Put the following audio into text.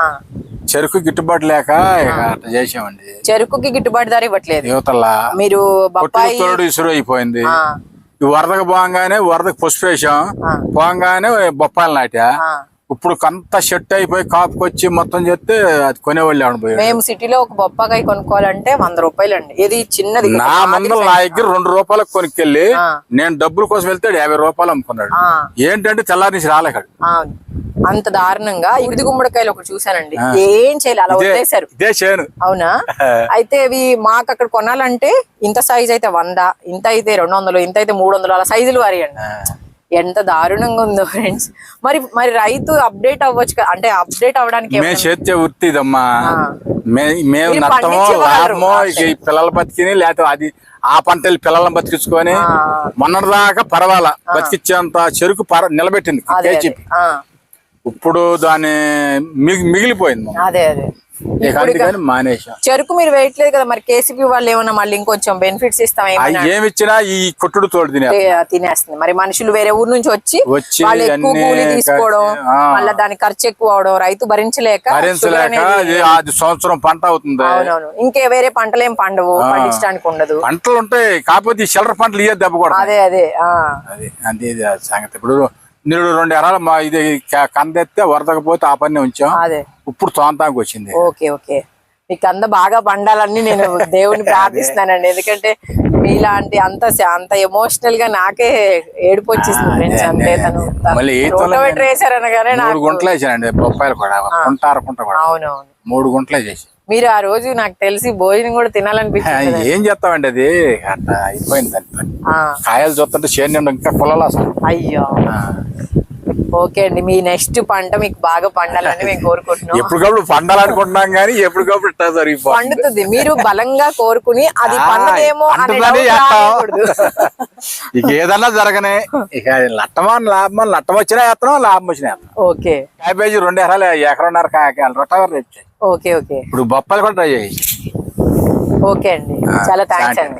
ఆ. చెరుకు గిట్టుబాటు లేక చేసామండి. చెరుకుకి గిట్టుబాటు ధర ఇవ్వట్లేదు. యువతల్లా మీరు బొప్పాయి ఇసురు అయిపోయింది. వరదకు పోగానే వరదకు పసుపు వేసాం. పోగానే బొప్పాయిలు నాటా. ఇప్పుడు అంతా షెట్ అయిపోయి కాపుకొచ్చి మొత్తం చేస్తే అది కొనేవాళ్ళు పోయాడు మేము సిటీలో ఒక బొప్పకాయ కొనుక్కోవాలంటే వంద రూపాయలు అండి ఇది చిన్నది నా ముందర నా దగ్గర రెండు రూపాయలకు కొనుక్కెళ్ళి. నేను డబ్బుల కోసం వెళ్తే యాభై రూపాయలు అమ్ముకున్నాడు. ఏంటంటే తెల్లారి నుంచి రాలేకాడు అంత దారుణంగా ఇడిది గుమ్మడికాయలు ఒకటి చూసానండి ఏం చేయాలి? అలా వదిలేశారు. అవునా? అయితే ఇవి మాకు అక్కడ కొనాలంటే ఇంత సైజ్ అయితే వంద ఇంత అయితే రెండు వందలు ఇంత అయితే మూడు వందలు అలా సైజులు వారియండి ఎంత దారుణంగా ఉందో ఫ్రెండ్స్ మరి మరి రైతు అప్డేట్ అవ్వచ్చు అంటే అప్డేట్ ఏమన్నా- చేస్తే వృత్తి ఇదమ్మా. మేము నష్టమో. లాభమో పిల్లలు బతికిని లేకపోతే అది ఆ పంటలు పిల్లలను బతికించుకొని. మొన్నటిదాకా పర్వాలా. బతికిచ్చేంత చెరుకు నిలబెట్టింది ఇప్పుడు దాని మిగి- మిగిలిపోయింది. అదే అదే. చెరుకు మీరు వేయట్లేదు కదా మరి కేసీపీ వాళ్ళు ఏమన్నా మళ్ళీ ఇంకొంచెం బెనిఫిట్స్ ఇస్తాం ఏమన్నా? ఏమిచ్చినా ఈ కొట్టుడు తోడు తినేస్తుంది. మరి మనుషులు వేరే ఊరు నుంచి వచ్చి వచ్చి వాళ్ళు ఎక్కువ అన్ని కూలి తీసుకోవడం. మళ్ళీ దాని ఖర్చు ఎక్కువ అవడం రైతు భరించలేక అది అది సంవత్సరం పంట అవుతుంది. అవునవును. ఇంకే వేరే పంటలు ఏం పండవు పండించడానికి ఉండదు. పంటలు ఉంటాయి కాకపోతే ఈ చిల్లర పంటలు ఇయ్యే దెబ్బ కూడా అదే అదే ఆ. అది ఆ సంగతి. ఇప్పుడు నిరుడు రెండు ఎకరాలు మా ఇది కందెత్తే వరదకపోతే ఆ పని ఉంచాం. అదే. ఇప్పుడు తోంతానికి వచ్చింది. Okay okay. మీకు అంత బాగా పండాలని నేను దేవుని ప్రార్థిస్తున్నానండి. ఎందుకంటే మీలాంటి అంత అంత ఎమోషనల్గా నాకే ఏడుపు వచ్చేసింది ఫ్రెండ్స్. అంతే తను రోటోవేటర్ వేశారనగానే మూడు నాకు గుంటలు వేసానండి బొప్పాయిలు కూడా గుంట అరకుంట కూడా. అవునవును. మూడు గుంటలే చేసి మీరు ఆ రోజు నాకు తెలిసి భోజనం కూడా తినాలనిపించింది ఏం చేస్తామండి అది? అయిపోయింది కాయలు చూస్తుంటే చేను నిండా ఇంకా పొలాలు అసలు. అయ్యో. ఓకే అండి. మీ నెక్స్ట్ పంట మీకు బాగా పండాలని మేము కోరుకుంటున్నాం. ఎప్పటికప్పుడు పండాలనుకుంటున్నాం కానీ ఎప్పటికప్పుడు పండుతుంది. మీరు బలంగా కోరుకుని అది పండదేమో. ఇక ఏదన్నా జరగనే. ఇక లట్టమా లాభమా లట్టం వచ్చినా వేస్తున్నాం లాభం వచ్చినా ఓకే. క్యాబేజీ రెండు ఎకరాలు ఎకరన్నర కాయకాయలు రొట్టవర్ రేపు ఓకే ఓకే. ఇప్పుడు బొప్పాలు కూడా ట్రై చేయి. ఓకే అండి. చాలా థ్యాంక్స్. అండి.